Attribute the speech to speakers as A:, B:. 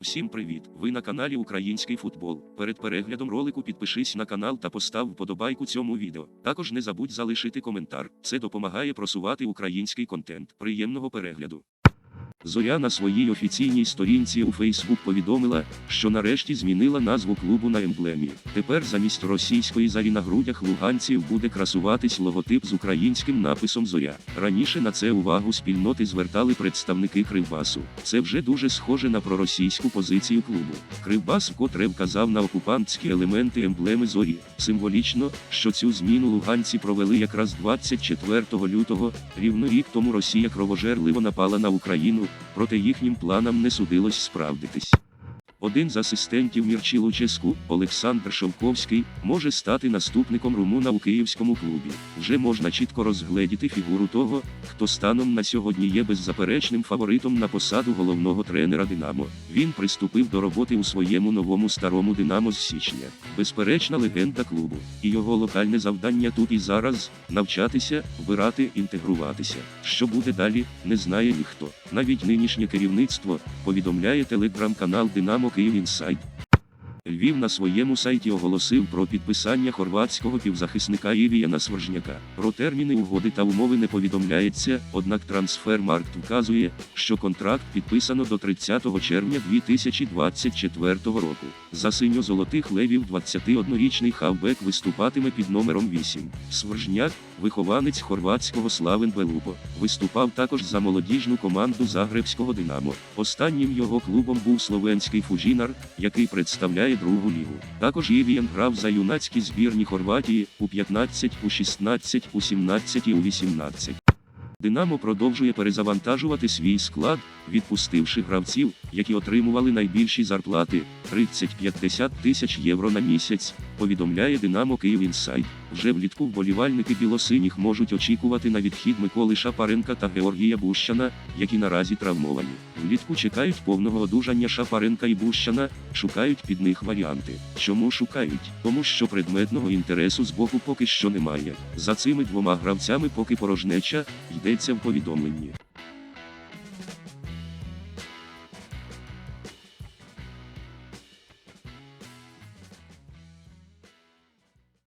A: Всім привіт! Ви на каналі Український футбол. Перед переглядом ролику підпишись на канал та постав вподобайку цьому відео. Також не забудь залишити коментар. Це допомагає просувати український контент. Приємного перегляду. Зоря на своїй офіційній сторінці у Фейсбук повідомила, що нарешті змінила назву клубу на емблемі. Тепер замість російської зарі на грудях луганців буде красуватись логотип з українським написом Зоря. Раніше на це увагу спільноти звертали представники Кривбасу. Це вже дуже схоже на проросійську позицію клубу. Кривбас вкотре вказав на окупантські елементи емблеми зорі. Символічно, що цю зміну луганці провели якраз 24 лютого, рівно рік тому Росія кровожерливо напала на Україну, проте їхнім планам не судилось справдитись. Один з асистентів Мірчілу Ческу, Олександр Шовковський, може стати наступником румуна у київському клубі. Вже можна чітко розгледіти фігуру того, хто станом на сьогодні є беззаперечним фаворитом на посаду головного тренера Динамо. Він приступив до роботи у своєму новому старому Динамо з січня. Безперечна легенда клубу. І його локальне завдання тут і зараз навчатися, вбирати, інтегруватися. Що буде далі, не знає ніхто. Навіть нинішнє керівництво повідомляє телеграм-канал Динамо Київ Інсайт. Львів на своєму сайті оголосив про підписання хорватського півзахисника Івіяна Своржняка. Про терміни угоди та умови не повідомляється, однак Трансфермаркт вказує, що контракт підписано до 30 червня 2024 року. За синьо-золотих левів 21-річний хавбек виступатиме під номером 8. Своржняк, вихованець хорватського Славен Белупо, виступав також за молодіжну команду Загребського Динамо. Останнім його клубом був словенський Фужінар, який представляє другу лігу. Також Івієн грав за юнацькі збірні Хорватії у 15, у 16, у 17 і у 18. Динамо продовжує перезавантажувати свій склад, відпустивши гравців, які отримували найбільші зарплати 30-50 тисяч євро на місяць. Повідомляє Динамо Київ Інсайд. Вже влітку вболівальники білосиніх можуть очікувати на відхід Миколи Шапаренка та Георгія Бущана, які наразі травмовані. Влітку чекають повного одужання Шапаренка і Бущана, шукають під них варіанти. Чому шукають? Тому що предметного інтересу з боку поки що немає. За цими двома гравцями поки порожнеча йдеться в повідомленні.